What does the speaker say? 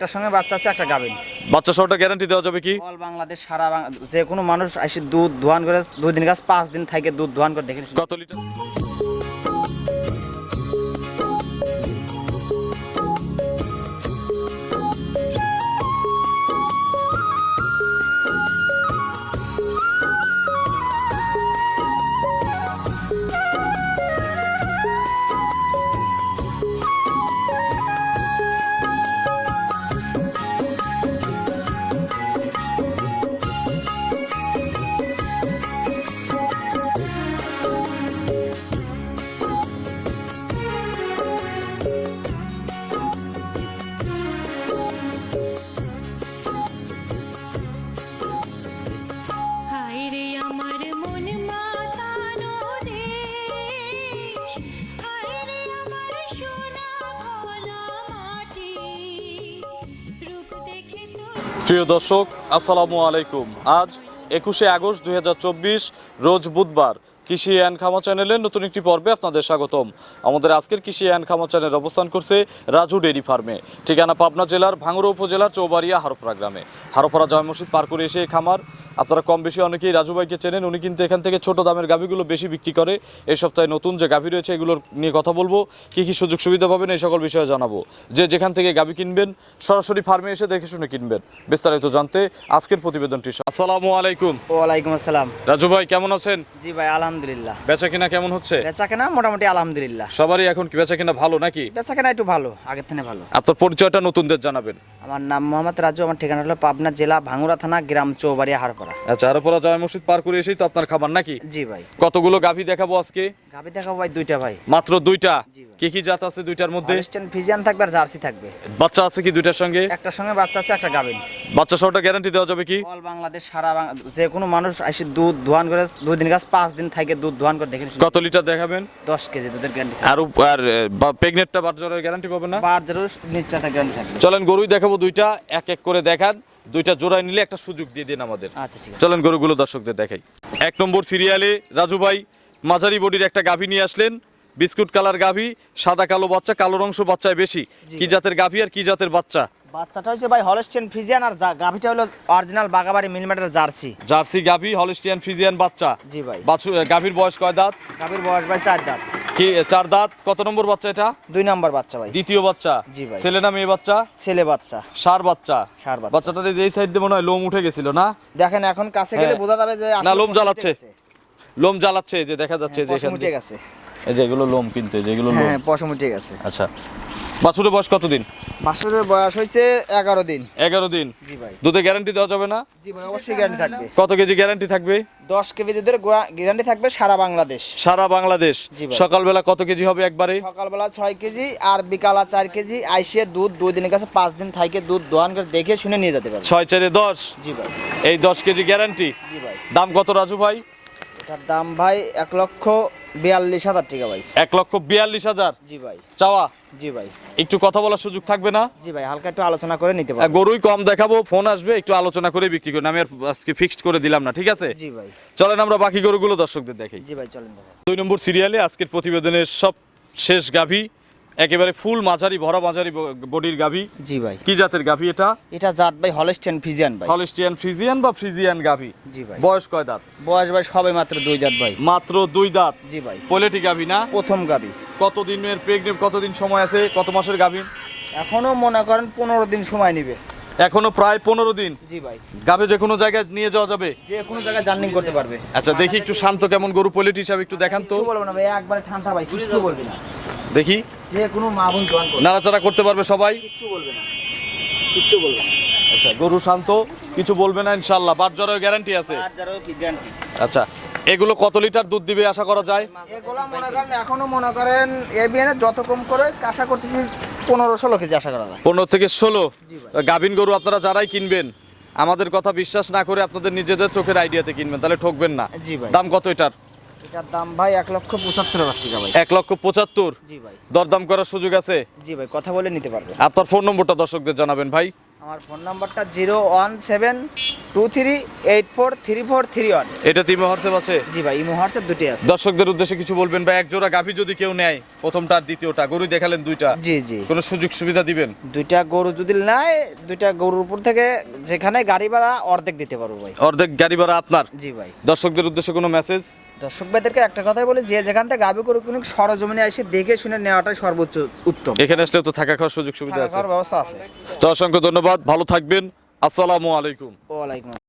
একটার সঙ্গে বাচ্চা আছে একটা গাভিন বাচ্চা সহটা গ্যারান্টি দেওয়া যাবে কি? অল বাংলাদেশ সারা যে কোনো মানুষ আসে দুধ ধোয়ান করে দুই দিন গাছ পাঁচ দিন থাকে দুধ ধোয়ান করে দেখে কত লিটার? প্রিয় দর্শক, আসসালামু আলাইকুম। আজ একুশে আগস্ট দুই রোজ বুধবার কৃষি অ্যান্ড খামা চ্যানেলের নতুন একটি পর্বে আপনাদের স্বাগতম। আমাদের আজকের কৃষি অ্যান্ড খামা চ্যানেল অবস্থান করছে রাজু ডেরি ফার্মে, ঠিকানা পাবনা জেলার ভাঙড়া উপজেলার চৌবাড়িয়া হারোপাড়া গ্রামে। হারোপাড়া জয় মসজিদ পার করে এসে এই খামার আপনারা কম বেশি অনেকেই রাজু ভাইকে চেনেন উনি কিন্তু এখান থেকে ছোট দামের গাভিগুলো বেশি বিক্রি করে। এই সপ্তাহে নতুন যে গাভি রয়েছে এগুলোর নিয়ে কথা বলব। কি কি সুযোগ সুবিধা পাবেন এই সকল বিষয়ে জানাব। যে যেখান থেকে গাভি কিনবেন সরাসরি ফার্মে এসে দেখে শুনে কিনবেন। বিস্তারিত জানতে আজকের প্রতিবেদনটি আসসালামু আলাইকুম। ওয়ালাইকুম আসসালাম। রাজু ভাই কেমন আছেন? জি ভাই আলহামদুলিল্লাহ। বেচা কিনা কেমন হচ্ছে? বেচা কেনা মোটামুটি আলহামদুলিল্লাহ। সবারই এখন কি বেচা কিনা ভালো নাকি? বেচা কেনা একটু ভালো আগের থেকে ভালো। আপনার পরিচয়টা নতুনদের জানাবেন। আমার নাম মোহাম্মদ রাজু আমার ঠিকানা হলো পাবনা জেলা ভাঙ্গুরা থানা গ্রাম চৌবাড়িয়া হারপাড়া আচ্ছা মসজিদ পার করে এসেই তো আপনার খাবার নাকি? জি ভাই। কতগুলো গাভি দেখাবো আজকে? গাভি দেখাবো ভাই দুইটা ভাই। মাত্র দুইটা? কি কি জাত আছে দুইটার মধ্যে? ফিজিয়ান থাকবে আর জার্সি থাকবে। বাচ্চা আছে কি দুইটার সঙ্গে? একটার সঙ্গে বাচ্চা আছে একটা গাভিন বাচ্চা সহটা গ্যারান্টি দেওয়া যাবে কি? অল বাংলাদেশ সারা যে কোনো মানুষ এসে দুধ ধোয়ান করে দুই দিন গাছ পাঁচ দিন থাকে দুধ ধোয়ান করে দেখে কত লিটার দেখাবেন? দশ কেজি দুধের গ্যারান্টি আর আর প্রেগনেটটা বাচ্চার গ্যারান্টি পাবেন না? বার জরুর নিশ্চয়তা গ্যারান্টি থাকবে। চলেন গরুই দেখাবো দুইটা এক এক করে দেখান। দুইটা জোড়ায় নিলে একটা সুযোগ দিয়ে দিন আমাদের। আচ্ছা ঠিক আছে। চলেন গরুগুলো দর্শকদের দেখাই। এক নম্বর সিরিয়ালে রাজু ভাই মাঝারি বডির একটা গাভী নিয়ে আসলেন। বিস্কুট কালার গাভী সাদা কালো বাচ্চা কালো অংশ বাচ্চায় বেশি। কি জাতের গাভী আর কি জাতের বাচ্চা? বাচ্চাটা হচ্ছে ভাই হলস্টেন ফিজিয়ান আর গাভিটা হলো অরিজিনাল বাগাবাড়ি মিলমেটার জার্সি। জার্সি গাভী হলিস্টিয়ান ফ্রিজিয়ান বাচ্চা। জি ভাই। বাছু গাভীর বয়স কয় দাঁত? গাভির বয়স ভাই চার দাঁত। কি চার দাঁত? কত নম্বর বাচ্চা এটা? দুই নাম্বার বাচ্চা ভাই। দ্বিতীয় বাচ্চা? জি ভাই। ছেলে না মেয়ে বাচ্চা? ছেলে বাচ্চা। সার বাচ্চা? সার বাচ্চা। বাচ্চাটার এই যে সাইড দিয়ে মনে হয় লোম উঠে গেছিল না? দেখেন এখন কাছে গেলে হ্যাঁ। বোঝা যাবে যে না, লোম জ্বালাচ্ছে। লোম জ্বালাচ্ছে যে দেখা যাচ্ছে যে পশম এখান উঠে গেছে। এই যে এগুলো লোম কিন্তু এই যে এগুলো লোম। হ্যাঁ পশম উঠে গেছে আচ্ছা। বাছুরের বয়স কতদিন? বাসুরের বয়স হয়েছে এগারো দিন। এগারো দিন। জি ভাই। দুধে গ্যারান্টি দেওয়া যাবে না? জি ভাই অবশ্যই গ্যারান্টি থাকবে। কত কেজি গ্যারান্টি থাকবে? দশ কেজি দুধের গ্যারান্টি থাকবে সারা বাংলাদেশ। সারা বাংলাদেশ। সকালবেলা কত কেজি হবে একবারে? সকালবেলা ছয় কেজি আর বিকালা চার কেজি। আইসে দুধ দুই দিনের কাছে পাঁচ দিন থাকে দুধ দোয়ান করে দেখে শুনে নিয়ে যেতে পারবে। ছয় চারে দশ? জি ভাই। এই দশ কেজি গ্যারান্টি জি ভাই। দাম কত রাজু ভাই? এটার দাম ভাই এক লক্ষ বিয়াল্লিশ হাজার টাকা ভাই। এক লক্ষ বিয়াল্লিশ হাজার? জি ভাই। চাওয়া? জি ভাই। একটু কথা বলার সুযোগ থাকবে না? জি ভাই হালকা একটু আলোচনা করে নিতে পারব। গরুই কম দেখাবো ফোন আসবে একটু আলোচনা করে বিক্রি করে। আমি আর আজকে ফিক্সড করে দিলাম না ঠিক আছে? জি ভাই। চলেন আমরা বাকি গরুগুলো দর্শকদের দেখি জি ভাই চলেন দুই নম্বর সিরিয়ালে আজকের প্রতিবেদনের সব শেষ গাভী। একেবারে ফুল মাঝারি ভরা মাঝারি বডির গাভী। জি ভাই। কি জাতের গাভী এটা? এটা জাত ভাই হলস্টেন ফিজিয়ান ভাই। হলিস্টিয়ান ফ্রিজিয়ান বা ফ্রিজিয়ান গাভী? জি ভাই। বয়স কয় দাঁত? বয়স ভাই সবে মাত্র দুই দাঁত ভাই। মাত্র দুই দাঁত? জি ভাই। পোলেটি গাভী না? প্রথম গাবি কতদিনের প্রেগনেন্ট কতদিন সময় আছে? কত মাসের গাভী? এখনও মনে করেন পনেরো দিন সময় নিবে। এখনও প্রায় পনেরো দিন? জি ভাই। গাভী যে কোনো জায়গায় নিয়ে যাওয়া যাবে? যে কোনো জায়গায় জার্নিং করতে পারবে। আচ্ছা দেখি একটু শান্ত কেমন গরু পোলেটি হিসাবে একটু দেখান তো। বলব না ভাই একবারে ঠান্ডা ভাই কিচ্ছু বলবি না। দেখি। যে কোনো মা বোন জোয়ান করবে নাড়াচাড়া করতে পারবে সবাই? কিচ্ছু বলবে না। কিচ্ছু বলবে না। আচ্ছা গরু শান্ত কিছু বলবে না ইনশাল্লাহ বাট জ্বরের গ্যারান্টি আছে। আর কি গ্যারান্টি আচ্ছা এগুলো কত লিটার দুধ দিবে আশা করা যায়? এগুলা মনে করেন এখনও মনে করেন এবিএন যত কম করে আশা করতেছি পনেরো ষোলো কেজি আশা করা যায়। পনেরো থেকে ষোলো। গাভিন গরু আপনারা যারাই কিনবেন আমাদের কথা বিশ্বাস না করে আপনাদের নিজেদের চোখের আইডিয়াতে কিনবেন তাহলে ঠকবেন না। জি দাম কত এটার? এটার দাম ভাই এক লক্ষ পঁচাত্তর হাজার টাকা ভাই। এক লক্ষ পঁচাত্তর? জি ভাই। দরদাম করার সুযোগ আছে? জি ভাই কথা বলে নিতে পারবে। আপনার ফোন নম্বরটা দর্শকদের জানাবেন ভাই। আমার ফোন নাম্বারটা zero one seven two three eight four three four three one. এটা তিমে হোয়াটসঅ্যাপ আছে? জি ভাই ইমো হোয়াটসঅ্যাপ দুটি আছে। দর্শকদের উদ্দেশ্যে কিছু বলবেন বা এক জোড়া গাভী যদি কেউ নেয় প্রথমটা আর দ্বিতীয়টা গরু দেখালেন দুইটা। জি জি। কোনো সুযোগ সুবিধা দিবেন? দুইটা গরু যদি নেয় দুইটা গরুর উপর থেকে যেখানে গাড়ি ভাড়া অর্ধেক দিতে পারব ভাই। অর্ধেক গাড়ি ভাড়া আপনার? জি ভাই। দর্শকদের উদ্দেশ্যে কোনো মেসেজ দর্শক ভাইদেরকে একটা কথাই বলি যে যেখান থেকে গাবি করুক কিন্তু সরজমিনে এসে দেখে শুনে নেওয়াটাই সর্বোচ্চ উত্তম। এখানে আসলে তো থাকা খাওয়ার সুযোগ সুবিধা আছে। ব্যবস্থা আছে। তো অসংখ্য ধন্যবাদ ভালো থাকবেন। আসসালামু আলাইকুম। ওয়ালাইকুম